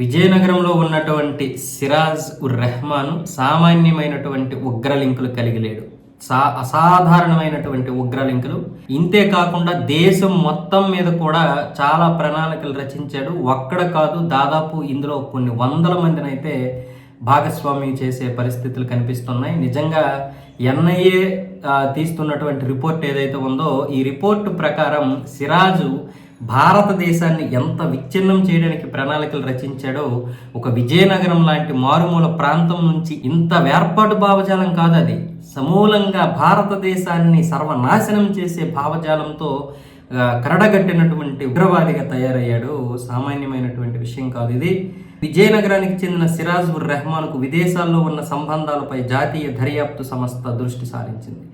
విజయనగరంలో ఉన్నటువంటి సిరాజ్ ఉర్ రెహమాను సామాన్యమైనటువంటి ఉగ్రలింకులు కలిగి లేడు సా అసాధారణమైనటువంటి ఉగ్రలింకులు. ఇంతే కాకుండా దేశం మొత్తం మీద కూడా చాలా ప్రణాళికలు రచించాడు. ఒక్కడ కాదు దాదాపు ఇందులో కొన్ని వందల మందినైతే భాగస్వామ్యం చేసే పరిస్థితులు కనిపిస్తున్నాయి. నిజంగా ఎన్ఐఏ తీస్తున్నటువంటి రిపోర్ట్ ఏదైతే ఉందో ఈ రిపోర్ట్ ప్రకారం సిరాజు భారతదేశాన్ని ఎంత విచ్ఛిన్నం చేయడానికి ప్రణాళికలు రచించాడో ఒక విజయనగరం లాంటి మారుమూల ప్రాంతం నుంచి ఇంత వేర్పాటు భావజాలం కాదు అది. సమూలంగా భారతదేశాన్ని సర్వనాశనం చేసే భావజాలంతో కరడగట్టినటువంటి ఉగ్రవాదిగా తయారయ్యాడు. సామాన్యమైనటువంటి విషయం కాదు ఇది. విజయనగరానికి చెందిన సిరాజ్ ఉర్ రెహమాన్కు విదేశాల్లో ఉన్న సంబంధాలపై జాతీయ దర్యాప్తు సంస్థ దృష్టి సారించింది.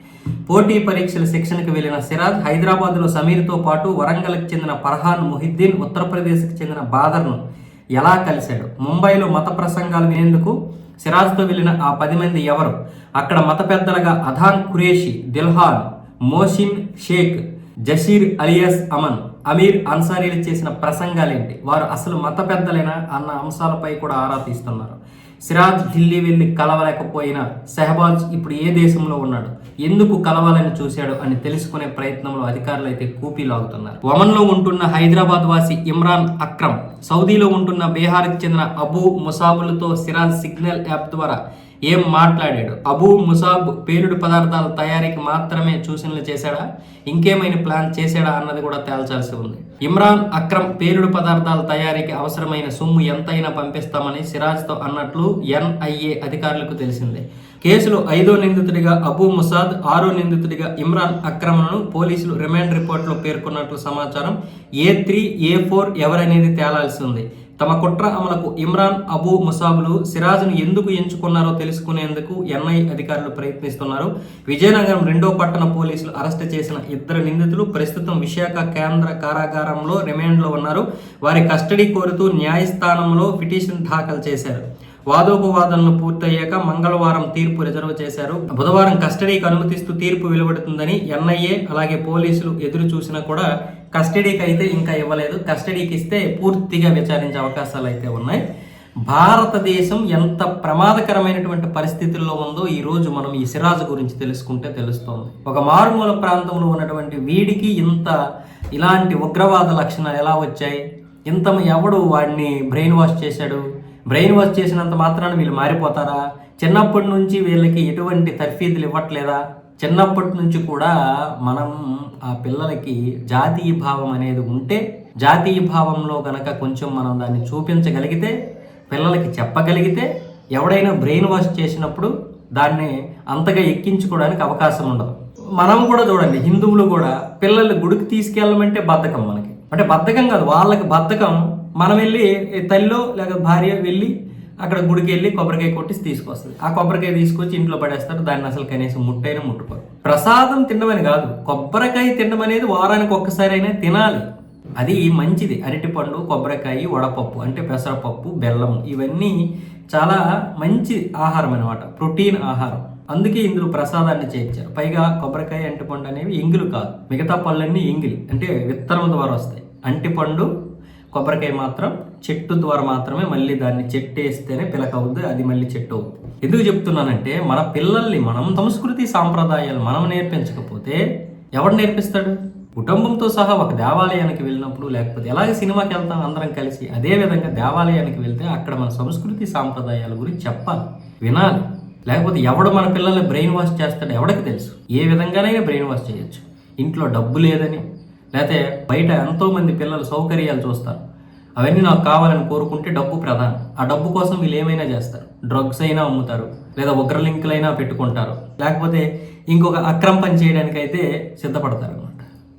పోటీ పరీక్షల శిక్షణకు వెళ్ళిన సిరాజ్ హైదరాబాద్లో సమీర్తో పాటు వరంగల్కి చెందిన ఫర్హాన్ ముహిద్దీన్ ఉత్తరప్రదేశ్కి చెందిన బాదర్ను ఎలా కలిశాడు? ముంబైలో మత ప్రసంగాలు వినేందుకు సిరాజ్తో వెళ్ళిన ఆ పది మంది ఎవరు? అక్కడ మత పెద్దలుగా అధాన్ ఖురేషి దిల్హాన్ మోషిన్ షేక్ జషీర్ అలియాస్ అమన్ అమీర్ అన్సారీలు చేసిన ప్రసంగాలేంటి? వారు అసలు మత పెద్దలేనా అన్న అంశాలపై కూడా ఆరా తీస్తున్నారు. సిరాజ్ ఢిల్లీ వెళ్ళి కలవలేకపోయినా సెహబాజ్ ఇప్పుడు ఏ దేశంలో ఉన్నాడు? ఎందుకు కలవాలని చూశాడు అని తెలుసుకునే ప్రయత్నంలో అధికారులు అయితే కూపీ లాగుతున్నారు. ఒమన్లో ఉంటున్న హైదరాబాద్ వాసి ఇమ్రాన్ అక్రమ్ సౌదీలో ఉంటున్న బీహార్కి చెందిన అబూ ముసాబులతో సిరాజ్ సిగ్నల్ యాప్ ద్వారా ఏం మాట్లాడాడు? అబూ ముసాబ్ పేలుడు పదార్థాల తయారీకి మాత్రమే సూచనలు చేశాడా? ఇంకేమైనా ప్లాన్ చేశాడా అన్నది కూడా తేల్చాల్సి ఉంది. ఇమ్రాన్ అక్రమ్ పేలుడు పదార్థాల తయారీకి అవసరమైన సొమ్ము ఎంతైనా పంపిస్తామని సిరాజ్తో అన్నట్లు ఎన్ఐఏ అధికారులకు తెలిసిందే. కేసులో ఐదో నిందితుడిగా అబూ ముసాద్ ఆరో నిందితుడిగా ఇమ్రాన్ అక్రమ్ను పోలీసులు రిమాండ్ రిపోర్ట్లో పేర్కొన్నట్లు సమాచారం ఏ త్రీ ఏ ఫోర్ ఎవరనేది తేలాల్సి ఉంది. తమ కుట్ర అమలకు ఇమ్రాన్ అబూ ముసాబులు సిరాజ్ను ఎందుకు ఎంచుకున్నారో తెలుసుకునేందుకు ఎన్ఐ అధికారులు ప్రయత్నిస్తున్నారు. విజయనగరం రెండో పట్టణ పోలీసులు అరెస్ట్ చేసిన ఇద్దరు నిందితులు ప్రస్తుతం విశాఖ కేంద్ర కారాగారంలో రిమాండ్లో ఉన్నారు. వారి కస్టడీ కోరుతూ న్యాయస్థానంలో పిటిషన్ దాఖలు చేశారు. వాదోపవాదనలు పూర్తయ్యాక మంగళవారం తీర్పు రిజర్వ్ చేశారు. బుధవారం కస్టడీకి అనుమతిస్తూ తీర్పు వెలువడుతుందని ఎన్ఐఏ అలాగే పోలీసులు ఎదురు చూసినా కూడా కస్టడీకి అయితే ఇంకా ఇవ్వలేదు. కస్టడీకి ఇస్తే పూర్తిగా విచారించే అవకాశాలు అయితే ఉన్నాయి. భారతదేశం ఎంత ప్రమాదకరమైనటువంటి పరిస్థితుల్లో ఉందో ఈ రోజు మనం ఈ సిరాజు గురించి తెలుసుకుంటే తెలుస్తోంది. ఒక మారుమూల ప్రాంతంలో ఉన్నటువంటి వీడికి ఇంత ఇలాంటి ఉగ్రవాద లక్షణాలు ఎలా వచ్చాయి? ఇంత ఎవడు వాడిని బ్రెయిన్ వాష్ చేశాడు? బ్రెయిన్ వాష్ చేసినంత మాత్రాన వీళ్ళు మారిపోతారా? చిన్నప్పటి నుంచి వీళ్ళకి ఎటువంటి తర్ఫీదులు ఇవ్వట్లేదా? చిన్నప్పటి నుంచి కూడా మనం ఆ పిల్లలకి జాతీయ భావం అనేది ఉంటే జాతీయ భావంలో గనక కొంచెం మనం దాన్ని చూపించగలిగితే పిల్లలకి చెప్పగలిగితే ఎవడైనా బ్రెయిన్ వాష్ చేసినప్పుడు దాన్ని అంతగా ఎక్కించుకోవడానికి అవకాశం ఉండదు. మనం కూడా చూడండి హిందువులు కూడా పిల్లల్ని గుడికి తీసుకెళ్ళమంటే బద్ధకం మనకి. అంటే బద్ధకం కాదు వాళ్ళకి బద్ధకం మనం వెళ్ళి తల్లిలో లేక భార్య వెళ్ళి అక్కడ గుడికి వెళ్ళి కొబ్బరికాయ కొట్టి తీసుకొస్తుంది. ఆ కొబ్బరికాయ తీసుకొచ్చి ఇంట్లో పడేస్తారు దాన్ని అసలు కనీసం ముట్టైనా ముట్టుకోరు ప్రసాదం తినమని కాదు కొబ్బరికాయ తినడం అనేది వారానికి ఒక్కసారైనా తినాలి. అది మంచిది. అరటిపండు కొబ్బరికాయ వడపప్పు అంటే పెసరపప్పు బెల్లం ఇవన్నీ చాలా మంచి ఆహారం అనమాట ప్రోటీన్ ఆహారం. అందుకే ఇందులో ప్రసాదాన్ని చేర్చారు పైగా కొబ్బరికాయ అంటిపండు అనేవి ఎంగిలు కాదు. మిగతా పళ్ళన్నీ ఎంగిలి అంటే విత్తనం ద్వారా వస్తాయి. అంటిపండు కొబ్బరికాయ మాత్రం చెట్టు ద్వారా మాత్రమే మళ్ళీ దాన్ని చెట్టు వేస్తేనే పిలక అవుద్ది అది మళ్ళీ చెట్టు అవుద్ది ఎందుకు చెప్తున్నానంటే మన పిల్లల్ని మనం సంస్కృతి సాంప్రదాయాలు మనం నేర్పించకపోతే ఎవడు నేర్పిస్తాడు? కుటుంబంతో సహా ఒక దేవాలయానికి వెళ్ళినప్పుడు లేకపోతే ఎలాగ సినిమాకి వెళ్తాం అందరం కలిసి అదే విధంగా దేవాలయానికి వెళ్తే అక్కడ మన సంస్కృతి సాంప్రదాయాల గురించి చెప్పాలి వినాలి. లేకపోతే ఎవడు మన పిల్లల్ని బ్రెయిన్ వాష్ చేస్తాడు ఎవడికి తెలుసు? ఏ విధంగానైనా బ్రెయిన్ వాష్ చేయొచ్చు. ఇంట్లో డబ్బు లేదని లేకపోతే బయట ఎంతోమంది పిల్లల పిల్లలు సౌకర్యాలు చూస్తారు. అవన్నీ నాకు కావాలని కోరుకుంటే డబ్బు ప్రధానం. ఆ డబ్బు కోసం వీళ్ళు ఏమైనా చేస్తారు. డ్రగ్స్ అయినా అమ్ముతారు. లేదా ఉగ్ర లింకులైనా పెట్టుకుంటారు. లేకపోతే ఇంకొక అక్రమ పని చేయడానికైతే సిద్ధపడతారు.